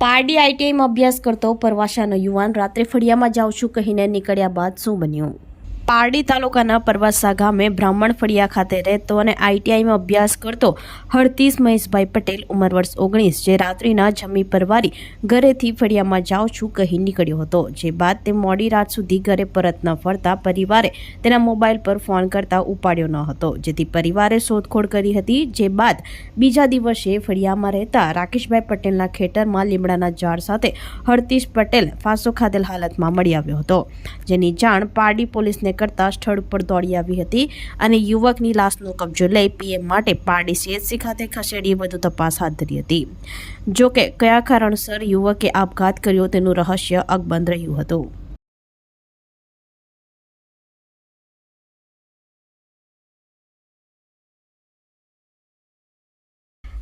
પારડી આઈટીઆઈમાં અભ્યાસ કરતો પરવાસાનો યુવાન રાત્રે ફળિયામાં જાઉં છું કહીને નીકળ્યા બાદ શું બન્યું? પારડી તાલુકાના પરવાસા ગામે બ્રાહ્મણ ફળિયા ખાતે રહેતો અને આઈટીઆઈમાં અભ્યાસ કરતો હરતીશ મહેશભાઈ પટેલ ઉંમર વર્ષ ઓગણીસ, જે રાત્રિના જમી પરવારી ઘરેથી ફળિયામાં જાઉં છું કહી નીકળ્યો હતો. જે બાદ તે મોડી રાત સુધી ઘરે પરત ન ફરતા પરિવારે તેના મોબાઈલ પર ફોન કરતા ઉપાડ્યો ન હતો. જેથી પરિવારે શોધખોળ કરી હતી. જે બાદ બીજા દિવસે ફળિયામાં રહેતા રાકેશભાઈ પટેલના ખેતરમાં લીમડાના ઝાડ સાથે હરતીશ પટેલ ફાંસો ખાધેલ હાલતમાં મળી આવ્યો હતો. જેની જાણ પારડી પોલીસને કરતા સ્થળ પર દોડી આવી હતી અને યુવકની લાશનો કબજો લઈ પીએમ માટે પારડી સીએચસી ખાતે ખસેડી વધુ તપાસ હાથ ધરી હતી. જોકે, કયા કારણસર યુવકે આપઘાત કર્યો તેનું રહસ્ય અકબંધ રહ્યું હતું.